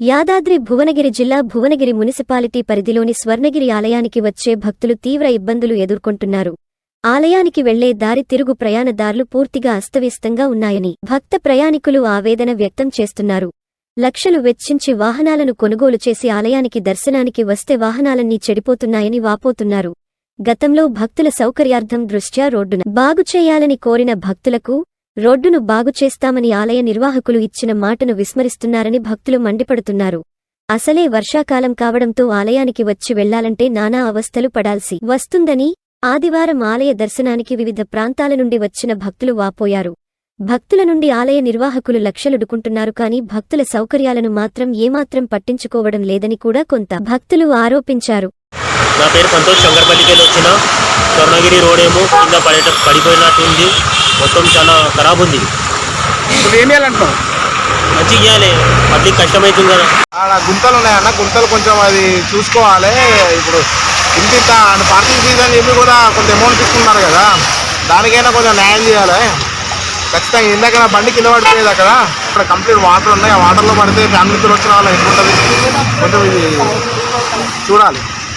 యాదాద్రి భువనగిరి జిల్లా భువనగిరి మున్సిపాలిటీ పరిధిలోని స్వర్ణగిరి ఆలయానికి వచ్చే భక్తులు తీవ్ర ఇబ్బందులు ఎదుర్కొంటున్నారు. ఆలయానికి వెళ్ళే దారి తిరుగు ప్రయాణదారులు పూర్తిగా అస్తవ్యస్తంగా ఉన్నాయని భక్త ప్రయాణికులు ఆవేదన వ్యక్తం చేస్తున్నారు. లక్షలు వెచ్చించి వాహనాలను కొనుగోలు చేసి ఆలయానికి దర్శనానికి వస్తే వాహనాలన్నీ చెడిపోతున్నాయని వాపోతున్నారు. గతంలో భక్తుల సౌకర్యార్థం దృష్ట్యా రోడ్డున బాగుచేయాలని కోరిన భక్తులకు రోడ్డును బాగుచేస్తామని ఆలయ నిర్వాహకులు ఇచ్చిన మాటను విస్మరిస్తున్నారని భక్తులు మండిపడుతున్నారు. అసలే వర్షాకాలం కావడంతో ఆలయానికి వచ్చి వెళ్ళాలంటే నానా అవస్థలు పడాల్సి వస్తుందని ఆదివారం ఆలయ దర్శనానికి వివిధ ప్రాంతాల నుండి వచ్చిన భక్తులు వాపోయారు. భక్తుల నుండి ఆలయ నిర్వాహకులు లక్షలుడుకుంటున్నారు కాని భక్తుల సౌకర్యాలను మాత్రం ఏమాత్రం పట్టించుకోవడం లేదని కూడా కొంత భక్తులు ఆరోపించారు. నా పేరు సంతోష్ శంకర్పల్లికి వచ్చిన స్వర్ణగిరి రోడ్ ఏమో కింద పడేట మొత్తం చాలా ఖరాబ్ ఉంది. ఇప్పుడు ఏం చేయాలంటున్నావు? మంచిగా చేయాలి. పబ్లిక్ కష్టమవుతుంది కదా. ఆడ గుంతలు ఉన్నాయన్న గుంతలు కొంచెం అది చూసుకోవాలి. ఇప్పుడు ఇంత ఇంత పార్కింగ్ ఫీజు అని చెప్పి కూడా కొంత అమౌంట్ తీసుకున్నారు కదా. దానికైనా కొంచెం న్యాయం చేయాలి. ఖచ్చితంగా ఇందాక నా బండి కింద పడిపోయేది అక్కడ. ఇక్కడ కంప్లీట్ వాటర్ ఉన్నాయి. ఆ వాటర్లో పడితే ఫ్యామిలీతో వచ్చిన వాళ్ళు ఎట్లుంటుంది? కొంచెం ఇది చూడాలి.